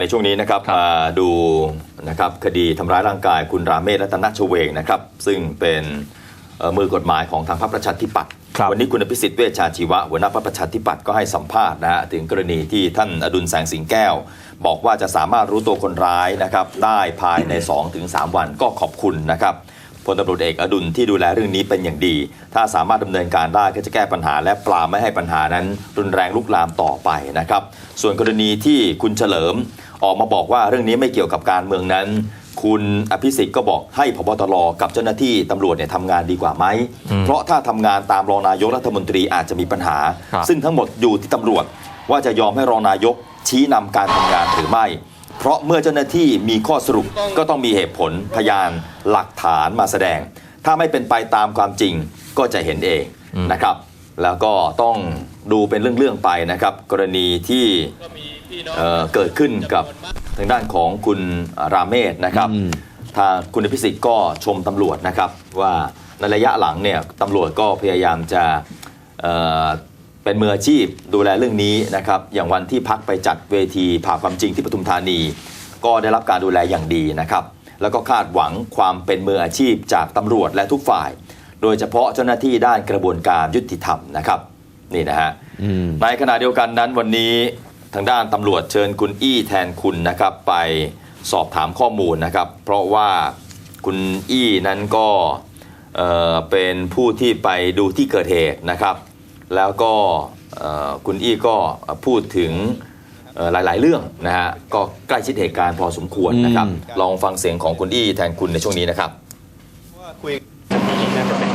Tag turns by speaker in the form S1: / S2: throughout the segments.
S1: ในช่วงนี้นะครับ
S2: ครับ
S1: มาดูนะครับคดีทำร้ายร่างกายคุณราเมศรัตนชเวงนะครับซึ่งเป็นเอ่อมือกฎหมายของทางพรรคประชาธิปัตย์
S2: ครับ
S1: วันนี้คุณอภิสิทธิ์เวชชาชีวะหัวหน้าพรรคประชาธิปัตย์ก็ให้สัมภาษณ์นะฮะถึงกรณีที่ท่านอดุลแสงสิงแก้ว บอกว่าจะสามารถรู้ตัวคนร้ายนะครับได้ภายใน 2-3 วันก็ขอบคุณนะครับ พลตำรวจเอกอดุลที่ดูแลเรื่องนี้เป็นอย่างดี ถ้าสามารถดำเนินการได้ก็จะแก้ปัญหาและปราบไม่ให้ปัญหานั้น รุนแรงลุกลามต่อไปนะครับ ส่วนกรณีที่คุณเฉลิมออกมาบอกว่าเรื่องนี้ไม่เกี่ยวกับการเมืองนั้น คุณอภิสิทธิ์ก็บอกให้พบตรกับเจ้าหน้าที่ตำรวจเนี่ยทำงานดีกว่าไหม เพราะถ้าทำงานตามรองนายกรัฐมนตรีอาจจะมีปัญหา
S2: ครับ
S1: ซึ่งทั้งหมดอยู่ที่ตำรวจว่าจะยอมให้รองนายกชี้นำการทำงานหรือไม่ เพราะเมื่อเจ้าหน้าที่มีข้อสรุปก็ต้องมีเหตุผลพยานหลักฐานมาแสดง ถ้าไม่เป็นไปตามความจริงก็จะเห็นเองนะครับ แล้วก็ต้องดูเป็นเรื่อง ๆ ไปนะครับ กรณีที่เอ่อเกิดขึ้นกับทางด้านของคุณราเมศนะครับ
S2: อืม
S1: ทางคุณพิสิทธิ์ก็ชมตำรวจนะครับว่าในระยะหลังเนี่ยตำรวจก็พยายามจะ เอ่อเป็นมืออาชีพดูแลเรื่องนี้นะครับอย่างวันที่พักไปจัดเวทีผ่าความจริงที่ปทุมธานี ก็ได้รับการดูแลอย่างดีนะครับ แล้วก็คาดหวังความเป็นมืออาชีพจากตำรวจและทุกฝ่าย โดยเฉพาะเจ้าหน้าที่ด้านกระบวนการยุติธรรมนะครับนี่นะฮะ
S2: อืม
S1: ในขณะเดียวกันนั้นวันนี้ทางด้านตำรวจเชิญคุณอี้แทนคุณนะครับไปสอบถามข้อมูลนะครับ เพราะว่าคุณอี้นั้นก็เอ่อเป็นผู้ที่ไปดูที่เกิดเหตุนะครับ แล้วก็เอ่อคุณอี้ก็พูดถึงเอ่อหลาย ๆ เรื่องนะฮะก็ใกล้ชิดเหตุการณ์พอสมควรนะครับ
S2: อืม
S1: ลองฟังเสียงของคุณอี้แทนคุณในช่วงนี้นะครับ
S3: ว่าคุยป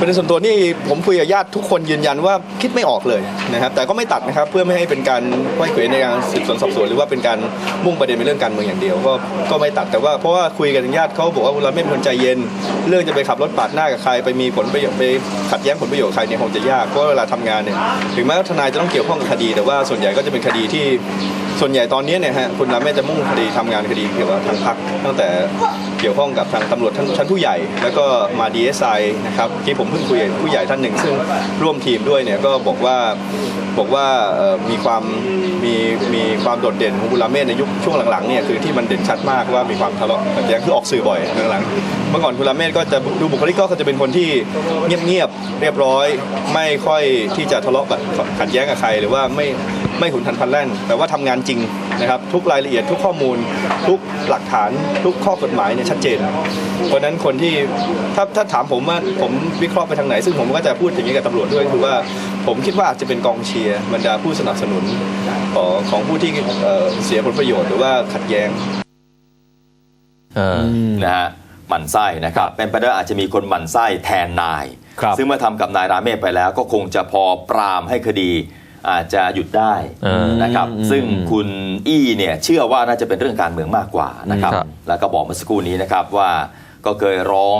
S3: ระเด็นส่วนตัวนี่ผมคุยกับญาติทุกคนยืนยันว่าคิดไม่ออกเลยนะครับแต่ก็ไม่ตัดนะครับเพื่อไม่ให้เป็นการไขว้เขวในการสืบสวนสอบสวนหรือว่าเป็นการมุ่งประเด็นไปเรื่องการเมืองอย่างเดียวก็ก็ไม่ตัดแต่ว่าเพราะว่าคุยกันญาติเขาบอกว่าเราไม่เป็นคนใจเย็น เรื่องจะไปขับรถปาดหน้ากับใครไปมีผลประโยชน์ไปขัดแย้งผลประโยชน์ใครเนี่ยคงจะยากเพราะเวลาทำงานเนี่ยถึงแม้ว่าทนายจะต้องเกี่ยวข้องกับคดี แต่ว่าส่วนใหญ่ก็จะเป็นคดีที่ส่วนใหญ่ตอนนี้เนี่ยฮะคุณรามเมศจะมุ่งคดีทำงานคดีเกี่ยวกับทางพักตั้งแต่เกี่ยวข้องกับทางตำรวจชั้นผู้ใหญ่ แล้วก็มา DSI นะครับที่ผมเพิ่งคุยกับผู้ใหญ่ท่านหนึ่ง ซึ่งร่วมทีมด้วยเนี่ยก็บอกว่าบอกว่ามีความมีมีความโดดเด่นของบุลาเมศในยุคช่วงหลังๆเนี่ยคือที่มันเด่นชัดมากว่ามีความทะเลาะขัดแย้งคือออกสื่อบ่อยหลังๆเมื่อก่อนบุลาเมศก็จะดูบุคลิกก็จะเป็นคนที่เงียบๆเรียบร้อย ไม่ค่อยที่จะทะเลาะกับขัดแย้งกับใครหรือว่าไม่ไม่หุนทันพลันแล่น แต่ว่าทำงานจริงนะครับทุกรายละเอียดทุกข้อมูล ทุกหลักฐานทุกข้อกฎหมายเนี่ยชัดเจน เพราะฉะนั้นคนที่ถ้าถ้าถามผมว่าผมวิเคราะห์ไปทางไหน ซึ่งผมก็จะพูดอย่างนี้กับตำรวจด้วยคือว่าผมคิดว่าอาจจะเป็นกองเชียร์บรรดาผู้สนับสนุนของของผู้ที่เอ่อเสียผลประโยชน์หรือว่าขัดแย้ง
S1: เออนะฮะหมั่นไส้นะครับ เป็นไปได้อาจจะมีคนหมั่นไส้แทนนาย
S2: ครับ
S1: ซึ่งเมื่อทำกับนายราเมศไปแล้วก็คงจะพอปรามให้คดี อาจจะหยุดได้
S2: เออ
S1: นะครับ
S2: อืม
S1: ซึ่งคุณอี้เนี่ยเชื่อว่าน่าจะเป็นเรื่องการเมืองมากกว่านะครับ
S2: ครับ
S1: แล้วก็บอกเมื่อสักครู่นี้นะครับว่าก็เคยร้อง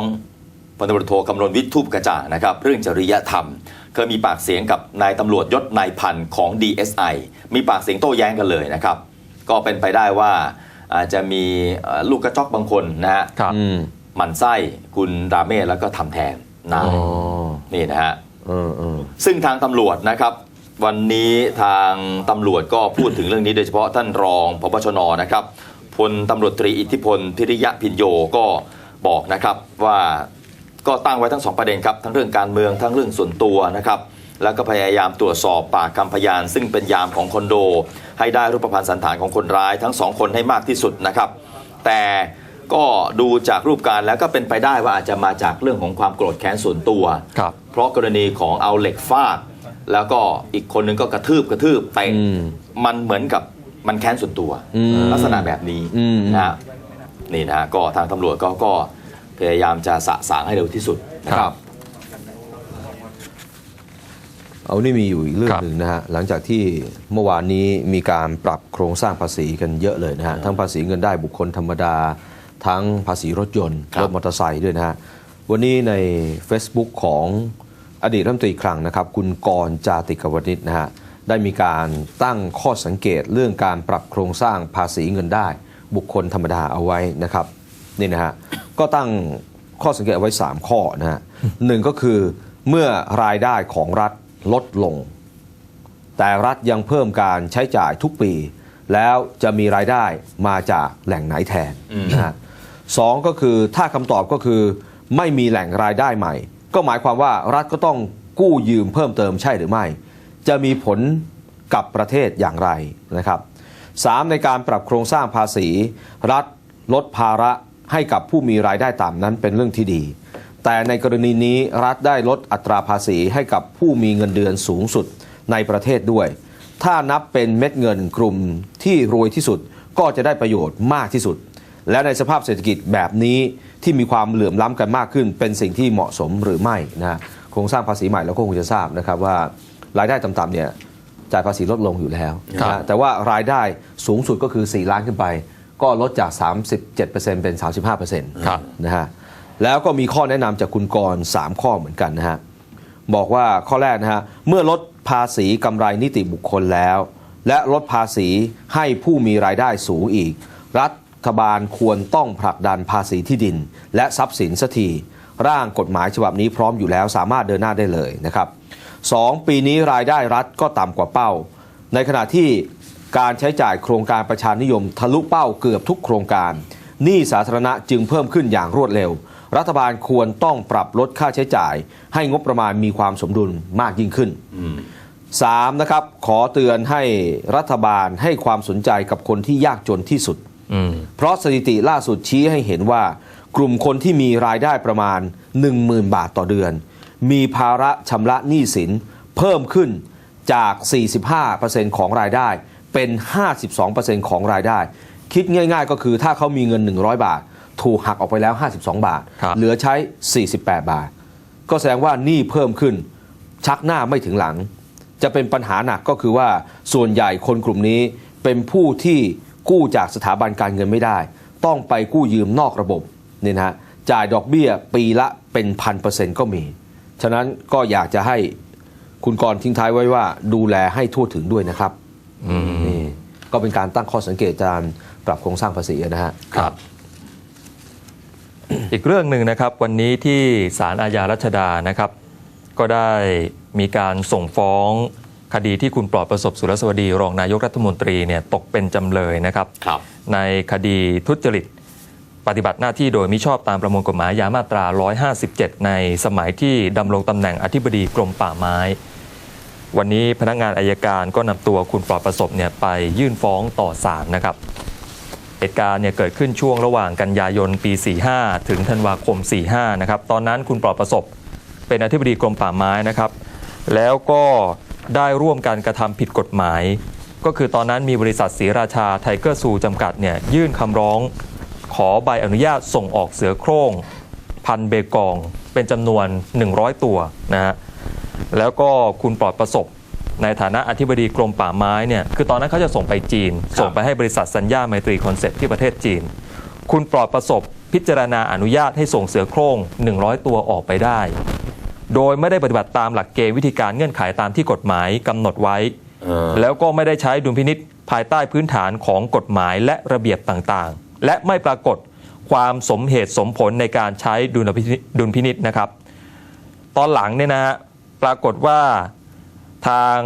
S1: พลตำรวจโทกำนลวิทย์ทุบกระจ่างนะครับ เรื่องจริยธรรม เคยมีปากเสียงกับนายตำรวจยศนายพันของ DSI มีปากเสียงโต้แย้งกันเลยนะครับ ก็เป็นไปได้ว่าอาจจะมีเอ่อลูกกระจอกบางคนนะฮะ
S2: ครับ
S4: อืม
S1: หมันไส้คุณราเมศแล้วก็ทำแทนนาย
S4: อ๋อ
S1: นี่นะฮะ
S4: เออเออ
S1: ซึ่งทางตำรวจนะครับ วันนี้ทางตำรวจก็พูดถึงเรื่องนี้โดยเฉพาะท่านรองพบชนนะครับพลตำรวจตรีอิทธิพลพิริยะพินโยก็บอกนะครับว่าก็ตั้งไว้ทั้งสองประเด็นครับทั้งเรื่องการเมืองทั้งเรื่องส่วนตัวนะครับแล้วก็พยายามตรวจสอบปากคำพยาน ซึ่งเป็นยามของคอนโด ให้ได้รูปพรรณสันฐานของคนร้ายทั้งสองคนให้มากที่สุดนะครับแต่ก็ดูจากรูปการณ์แล้วก็เป็นไปได้ว่าอาจจะมาจากเรื่องของความโกรธแค้นส่วนตัว
S2: ครับ
S1: เพราะกรณีของเอาเหล็กฟาด แล้วก็อีกคนนึงก็กระทืบกระทืบเตะ
S4: อืม
S1: มันเหมือนกับมันแค้นส่วนตัว
S4: อืม
S1: ลักษณะแบบนี้
S4: อืม
S1: นะฮะนี่นะฮะก็ทางตำรวจก็ก็พยายามจะสะสางให้เร็วที่สุดนะครับ
S4: เอานี่มีอยู่อีกเรื่อ
S2: ค
S4: ง
S2: รับ
S4: หนึ่งนะฮะหลังจากที่เมื่อวานนี้มีการปรับโครงสร้างภาษีกันเยอะเลยนะฮะทั้งภาษีเงินได้บุคคลธรรมดา ทั้งภาษีรถยนต์
S1: ครับ
S4: รถมอเตอร์ไซค์ด้วยนะฮะวันนี้ใน Facebook ของ อดีตรัฐมนตรีคลังนะครับ คุณกรณ์จาติกวณิชนะฮะได้มีการตั้งข้อสังเกตเรื่องการปรับโครงสร้างภาษีเงินได้ บุคคลธรรมดาเอาไว้นะครับนี่นะฮะก็ตั้งข้อสังเกตเอาไว้ 3 ข้อนะฮะหนึ่งก็คือเมื่อรายได้ของรัฐลดลง แต่รัฐยังเพิ่มการใช้จ่ายทุกปี แล้วจะมีรายได้มาจากแหล่งไหนแทนนะฮะสองก็คือถ้าคำตอบก็คือไม่มีแหล่งรายได้ใหม่ ก็หมายความว่ารัฐก็ต้องกู้ยืมเพิ่มเติมใช่หรือไม่ จะมีผลกับประเทศอย่างไรนะครับสามในการปรับโครงสร้างภาษี รัฐลดภาระให้กับผู้มีรายได้ต่ำนั้นเป็นเรื่องที่ดี แต่ในกรณีนี้รัฐได้ลดอัตราภาษีให้กับผู้มีเงินเดือนสูงสุดในประเทศด้วย ถ้านับเป็นเม็ดเงินกลุ่มที่รวยที่สุดก็จะได้ประโยชน์มากที่สุด และในสภาพเศรษฐกิจแบบนี้ที่มีความเหลื่อมล้ำกันมากขึ้น เป็นสิ่งที่เหมาะสมหรือไม่นะฮะโครงสร้างภาษีใหม่เราก็คงจะทราบนะครับว่ารายได้ต่ำๆเนี่ยจ่ายภาษีลดลงอยู่แล้วนะฮะแต่ว่ารายได้สูงสุดก็คือ 4 ล้านขึ้นไป ก็ลดจาก 37%เป็น 35%
S2: ครับ
S4: นะฮะแล้วก็มีข้อแนะนำจากคุณกรณ์3ข้อเหมือนกันนะฮะบอกว่าข้อแรกนะฮะเมื่อลดภาษีกำไรนิติบุคคลแล้ว และลดภาษีให้ผู้มีรายได้สูงอีก รัฐ ฐบาลควรต้องผลักดันภาษีที่ดิน และทรัพย์สินสักทีร่างกฎหมายฉบับนี้พร้อมอยู่แล้วสามารถเดินหน้าได้เลยนะครับสองปีนี้รายได้รัฐก็ต่ำกว่าเป้า ในขณะที่การใช้จ่ายโครงการประชานิยมทะลุเป้าเกือบทุกโครงการหนี้สาธารณะจึงเพิ่มขึ้นอย่างรวดเร็ว รัฐบาลควรต้องปรับลดค่าใช้จ่าย ให้งบประมาณมีความสมดุลมากยิ่งขึ้น 3. นะครับขอเตือนให้รัฐบาลให้ความสนใจกับคนที่ยากจนที่สุด เพราะสถิติล่าสุดชี้ให้เห็นว่ากลุ่มคนที่มีรายได้ประมาณ 10,000 บาทต่อเดือน มีภาระชำระหนี้สินเพิ่มขึ้นจาก 45%ของรายได้เป็น 52%ของรายได้ คิดง่าย ๆ ก็คือถ้าเขามีเงิน 100 บาท ถูกหักออกไปแล้ว 52 บาท
S2: ครับ
S4: เหลือใช้ 48 บาท ก็แสดงว่าหนี้เพิ่มขึ้น ชักหน้าไม่ถึงหลัง จะเป็นปัญหาหนักก็คือว่าส่วนใหญ่คนกลุ่มนี้เป็นผู้ที่ กู้จากสถาบันการเงินไม่ได้ ต้องไปกู้ยืมนอกระบบเนี่ยนะฮะจ่ายดอกเบี้ยปีละเป็นพันเปอร์เซ็นต์ก็มี ฉะนั้นก็อยากจะให้คุณกรณ์ทิ้งท้ายไว้ว่า ดูแลให้ทั่วถึงด้วยนะครับ
S2: อืม
S4: นี่ก็เป็นการตั้งข้อสังเกตการปรับโครงสร้างภาษีนะฮะ
S2: ครับ อีกเรื่องหนึ่งนะครับ วันนี้ที่ศาลอาญารัชดานะครับ ก็ได้มีการส่งฟ้อง คดีที่คุณปลอดประสบสุรสวดีรองนายกรัฐมนตรีเนี่ยตกเป็นจำเลยนะครับ
S1: ครับ
S2: ในคดีทุจริตปฏิบัติหน้าที่โดยมิชอบตามประมวลกฎหมายยามาตรา 157 ในสมัยที่ดำรงตำแหน่งอธิบดีกรมป่าไม้ วันนี้พนักงานอายการก็นำตัวคุณปลอดประสบเนี่ยไปยื่นฟ้องต่อศาลนะครับเหตุการณ์เนี่ยเกิดขึ้นช่วงระหว่างกันยายนปี 45 ถึงธันวาคม 45 นะครับ ตอนนั้นคุณปลอดประสบเป็นอธิบดีกรมป่าไม้นะครับ แล้วก็ ได้ร่วมกันกระทำผิดกฎหมาย ก็คือตอนนั้นมีบริษัทศรีราชาไทเกอร์ซูจำกัดเนี่ยยื่นคำร้อง ขอใบอนุญาตส่งออกเสือโคร่ง พันเบกอง เป็นจำนวน 100 ตัวนะฮะแล้วก็คุณปลอดประสบในฐานะอธิบดีกรมป่าไม้เนี่ยคือตอนนั้นเขาจะส่งไปจีน ส่งไปให้บริษัทสัญญาไมตรีคอนเซ็ปที่ประเทศจีน คุณปลอดประสบพิจารณาอนุญาตให้ส่งเสือโคร่ง 100 ตัวออกไปได้ โดยไม่ได้ปฏิบัติตามหลักเกณฑ์วิธีการเงื่อนไขตามที่กฎหมายกำหนดไว้
S1: เออ
S2: แล้วก็ไม่ได้ใช้ดุลพินิษภายใต้พื้นฐานของกฎหมายและระเบียบต่างๆ และไม่ปรากฏความสมเหตุสมผลในการใช้ดุลพินิจดุลพินิษนะครับ ตอนหลังเนี่ยนะฮะปรากฏว่าทาง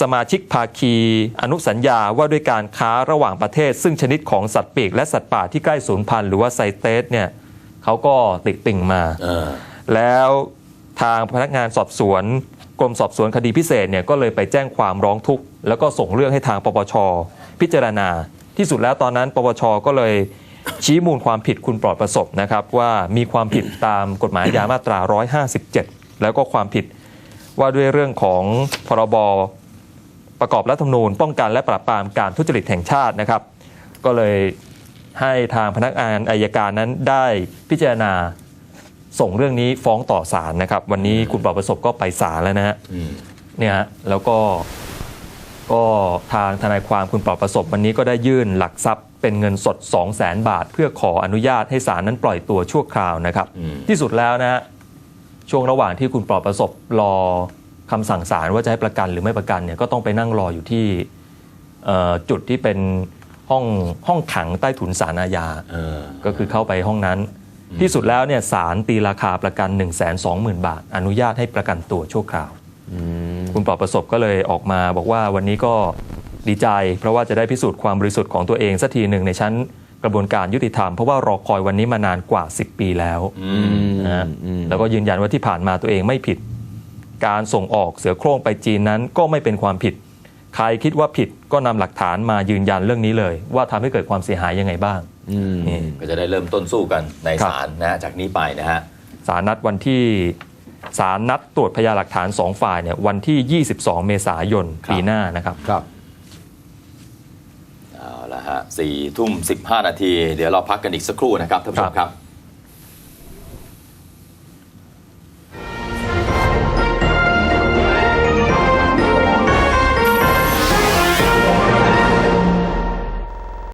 S2: สมาชิกภาคีอนุสัญญาว่าด้วยการค้าระหว่างประเทศ ซึ่งชนิดของสัตว์ปีกและสัตว์ป่าที่ใกล้สูญพันธุ์หรือว่าไซเตสเนี่ยเขาก็ติติ่งมา
S1: เออ
S2: แล้ว ทางพนักงานสอบสวนกรมสอบสวนคดีพิเศษเนี่ยก็เลยไปแจ้งความร้องทุกข์แล้วก็ส่งเรื่องให้ทางปปช พิจารณา ที่สุดแล้วตอนนั้น ปปชก็เลยชี้มูลความผิดคุณปลอดประสบนะครับ ว่ามีความผิดตามกฎหมายอาญามาตรา 157 แล้วก็ความผิดว่าด้วยเรื่องของพรบประกอบรัฐธรรมนูญ ป้องกันและปราบปรามการทุจริตแห่งชาตินะครับ ก็เลยให้ทางพนักงานอายการนั้นได้พิจารณา ส่งเรื่องนี้ฟ้องต่อศาลนะครับ วันนี้คุณปลอดประสบก็ไปศาลแล้วนะฮะ
S1: อืม
S2: เนี่ยฮะแล้วก็ก็ทางทนายความคุณปลอดประสบวันนี้ก็ได้ยื่นหลักทรัพย์เป็นเงินสด 2 0 0แสนบาท เพื่อขออนุญาตให้ศาลนั้นปล่อยตัวชั่วคราวนะครับ
S1: อืม
S2: ที่สุดแล้วนะฮะช่วงระหว่างที่คุณปลอดประสบรอคำสั่งศาลว่าจะให้ประกันหรือไม่ประกันเนี่ยก็ต้องไปนั่งรออยู่ที่เอ่อจุดที่เป็นห้องห้องขังใต้ถุนศาลอาญา
S1: เออ
S2: ก็คือเข้าไปห้องนั้น ที่สุดแล้วเนี่ยศาลตีราคาประกัน 1 2 0 0 0 0 บาท อนุญาตให้ประกันตัวชั่วคราวคุณปลอดประสบก็เลยออกมาบอกว่าวันนี้ก็ดีใจ เพราะว่าจะได้พิสูจน์ความบริสุทธิ์ของตัวเองสักทีหนึ่งในชั้นกระบวนการยุติธรรม เพราะว่ารอคอยวันนี้มานานกว่า 10 ปีแล้วนะฮะแล้วก็ยืนยันว่าที่ผ่านมาตัวเองไม่ผิด การส่งออกเสือโคร่งไปจีนนั้นก็ไม่เป็นความผิด ใครคิดว่าผิดก็นำหลักฐานมายืนยันเรื่องนี้เลย ว่าทำให้เกิดความเสียหายยังไงบ้างนี่
S1: ก็จะได้เริ่มต้นสู้กันใน
S2: ครับ
S1: ศาลนะฮะจากนี้ไปนะฮะ
S2: ศาลนัดวันที่ศาลนัดตรวจพยานหลักฐานสองฝ่ายเนี่ยวันที่ 22 เมษายน
S1: ครับ
S2: ปีหน้านะครับ
S4: ครับ
S1: เอาละฮะสี่ทุ่มสิบห้านาที เดี๋ยวเราพักกันอีกสักครู่นะครับท่านผู้ชมครับ